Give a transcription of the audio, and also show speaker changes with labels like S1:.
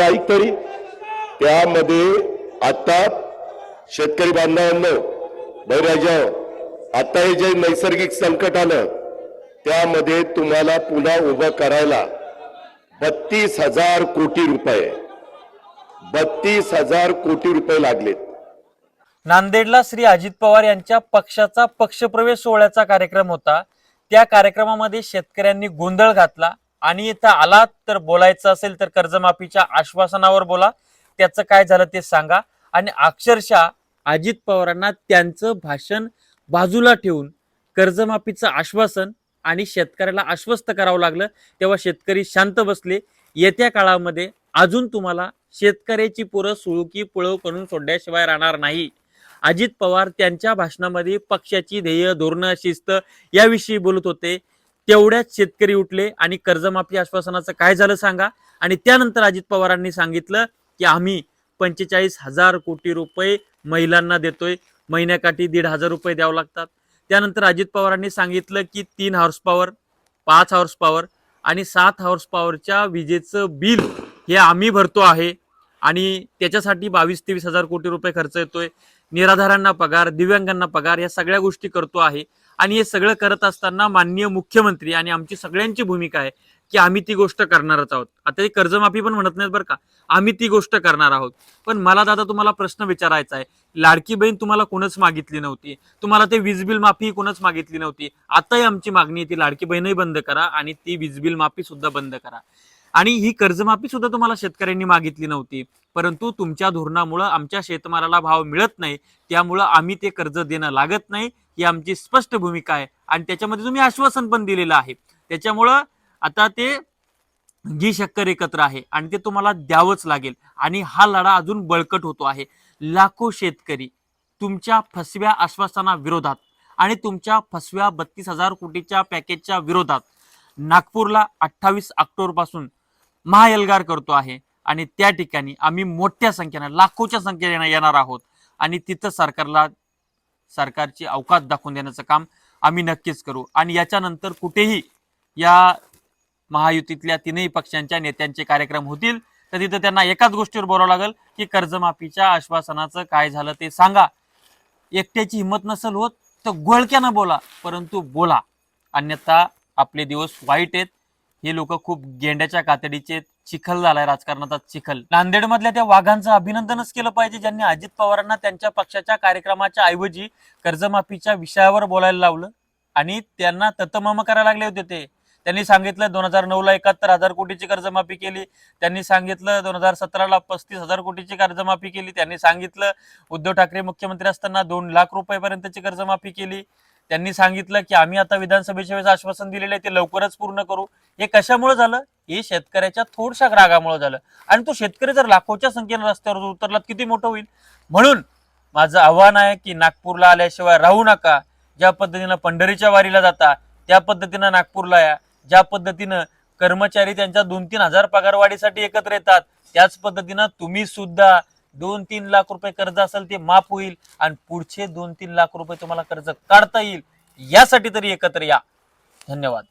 S1: ऐक तरी त्यामध्ये आता शेतकरी बांधवांनो बैराजा आता हे जे नैसर्गिक संकट आलं त्यामध्ये तुम्हाला पुन्हा उभं करायला बत्तीस हजार कोटी रुपये बत्तीस हजार कोटी रुपये लागलेत.
S2: नांदेडला श्री अजित पवार यांच्या पक्षाचा पक्षप्रवेश सोहळ्याचा कार्यक्रम होता. त्या कार्यक्रमामध्ये शेतकऱ्यांनी गोंधळ घातला. आणि इथं आलात तर बोलायचं असेल तर कर्जमाफीच्या आश्वासनावर बोला. त्याचं काय झालं ते सांगा. आणि अक्षरशः अजित पवारांना त्यांचं भाषण बाजूला ठेवून कर्जमाफीचं आश्वासन आणि शेतकऱ्याला आश्वस्त करावं लागलं तेव्हा शेतकरी शांत बसले. येत्या काळामध्ये अजून तुम्हाला शेतकऱ्याची पोरं सुळकी पुळव करून सोडल्याशिवाय राहणार नाही. अजित पवार त्यांच्या भाषणामध्ये पक्षाची ध्येय धोरणं शिस्त याविषयी बोलत होते. तेवढ्याच शेतकरी उठले आणि कर्जमाफी आश्वासनाचं काय झालं सांगा? आणि त्यानंतर अजित पवारांनी सांगितलं की आम्ही पंचेचाळीस हजार कोटी रुपये महिलांना देतोय. महिन्याकाठी दीड हजार रुपये द्यावं लागतात. त्यानंतर अजित पवारांनी सांगितलं की तीन हॉर्स पॉवर पाच हॉर्स पॉवर आणि सात हॉर्स पॉवरच्या विजेचं बिल हे आम्ही भरतो आहे. आणि त्याच्यासाठी बावीस तेवीस हजार कोटी रुपये खर्च येतोय. निराधारांना पगार दिव्यांगांना पगार या सगळ्या गोष्टी करतो आहे. आणि हे सगळं करत असताना माननीय मुख्यमंत्री आणि आमची सगळ्यांची भूमिका आहे की आम्ही ती गोष्ट करणारच आहोत. आता हे कर्जमाफी पण म्हणत नाहीत बरं का. आम्ही ती गोष्ट करणार आहोत. पण मला दादा तुम्हाला प्रश्न विचारायचा आहे. लाडकी बहीण तुम्हाला कोणच मागितली नव्हती. तुम्हाला ते वीज बिल माफी कोणच मागितली नव्हती. आताही आमची मागणी आहे ती लाडकी बहीणही बंद करा आणि ती वीज बिल माफी सुद्धा बंद करा. आणि ही कर्जमाफी सुद्धा तुम्हाला शेतकऱ्यांनी मागितली नव्हती. परंतु तुमच्या धोरणामुळं आमच्या शेतमालाला भाव मिळत नाही. त्यामुळं आम्ही ते कर्ज देणं लागत नाही. ही आमची स्पष्ट भूमिका आहे. आणि त्याच्यामध्ये तुम्ही आश्वासन पण दिलेलं आहे. त्याच्यामुळं आता ते जी शक्कर एकत्र आहे आणि ते तुम्हाला द्यावंच लागेल. आणि हा लढा अजून बळकट होतो आहे. लाखो शेतकरी तुमच्या फसव्या आश्वासना विरोधात आणि तुमच्या फसव्या बत्तीस हजार कोटीच्या पॅकेजच्या विरोधात नागपूरला अठ्ठावीस ऑक्टोबरपासून महाएल्गार करतो आहे. आणि त्या ठिकाणी आम्ही मोठ्या संख्येनं लाखोच्या संख्येने येणार आहोत. आणि तिथं सरकारला सरकारची अवकाश दाखवून देण्याचं काम आम्ही नक्कीच करू. आणि याच्यानंतर कुठेही या महायुतीतल्या तीनही पक्षांच्या नेत्यांचे कार्यक्रम होतील तर तिथं त्यांना एकाच गोष्टीवर बोलावं लागेल की कर्जमाफीच्या आश्वासनाचं काय झालं ते सांगा. एकट्याची हिंमत नसेल होत तर गोळक्यानं बोला परंतु बोला. अन्यथा आपले दिवस वाईट आहेत हे लोक खूप गेंड्याच्या कातडीचे चिखल झालाय राजकारणाचा चिखल. नांदेड मधल्या त्या वाघांचं अभिनंदनच केलं पाहिजे ज्यांनी अजित पवारांना त्यांच्या पक्षाच्या कार्यक्रमाच्या ऐवजी कर्जमाफीच्या विषयावर बोलायला लावलं आणि त्यांना ततमम करायला लागले होते ते. त्यांनी सांगितलं दोन हजार नऊ ला एकाहत्तर हजार कोटीची कर्जमाफी केली. त्यांनी सांगितलं दोन हजार सतराला पस्तीस हजार कोटीची कर्जमाफी केली. त्यांनी सांगितलं उद्धव ठाकरे मुख्यमंत्री असताना दोन लाख रुपयापर्यंतची कर्जमाफी केली. त्यांनी सांगितलं की आम्ही आता विधानसभेच्या वेळेस आश्वासन दिलेलं आहे ते लवकरच पूर्ण करू. हे कशामुळे झालं? हे शेतकऱ्याच्या थोडशा रागामुळे झालं. आणि तो शेतकरी जर लाखोच्या संख्येने रस्त्यावर उतरला किती मोठं होईल? म्हणून माझं आव्हान आहे की नागपूरला आल्याशिवाय राहू नका. ज्या पद्धतीनं पंढरीच्या वारीला जाता त्या पद्धतीनं नागपूरला या. ज्या पद्धतीनं कर्मचारी त्यांच्या दोन तीन हजार पगारवाढीसाठी एकत्र येतात त्याच पद्धतीनं तुम्ही सुद्धा दोन तीन लाख रुपये कर्ज असेल ते माफ होईल आणि पुढचे दोन तीन लाख रुपये तुम्हाला कर्ज काढता येईल. यासाठी तरी एकत्र या. धन्यवाद.